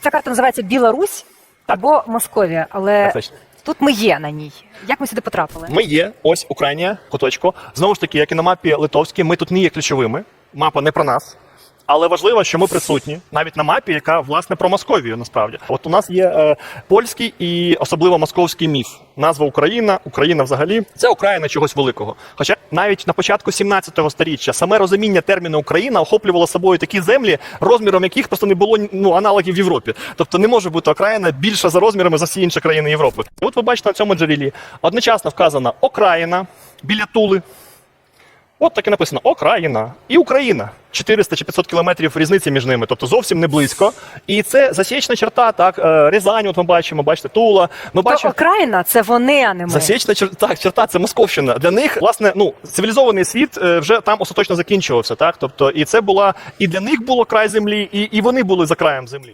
Ця карта називається Білорусь або Московія, але Отлично. тут ми є на ній. Як ми сюди потрапили? Ми є, ось Україна, куточку. Знову ж таки, як і на мапі литовській, ми тут не є ключовими. Мапа не про нас. Але важливо, що ми присутні навіть на мапі, яка власне про Московію. Насправді, от у нас є е, польський і особливо московський міф. Назва Україна, Україна взагалі це Україна чогось великого. Хоча навіть на початку 17-го сторіччя саме розуміння терміну Україна охоплювало собою такі землі, розміром яких просто не було ну аналогів в Європі. Тобто не може бути Україна більша за розмірами за всі інші країни Європи. І от ви бачите на цьому джерелі одночасно вказана Окраїна біля Тули. От так і написано Окраїна і Україна. 400 чи 500 кілометрів різниці між ними, тобто зовсім не близько. І це засічна черта, так, е, Рязань, от ми бачимо, бачите, Тула. Ми То бачимо. окраїна це вони, а не ми. Засічна черта, так, черта це Московщина. Для них, власне, ну цивілізований світ е, вже там остаточно закінчувався. Так, тобто, і це була і для них було край землі, і, і вони були за краєм землі.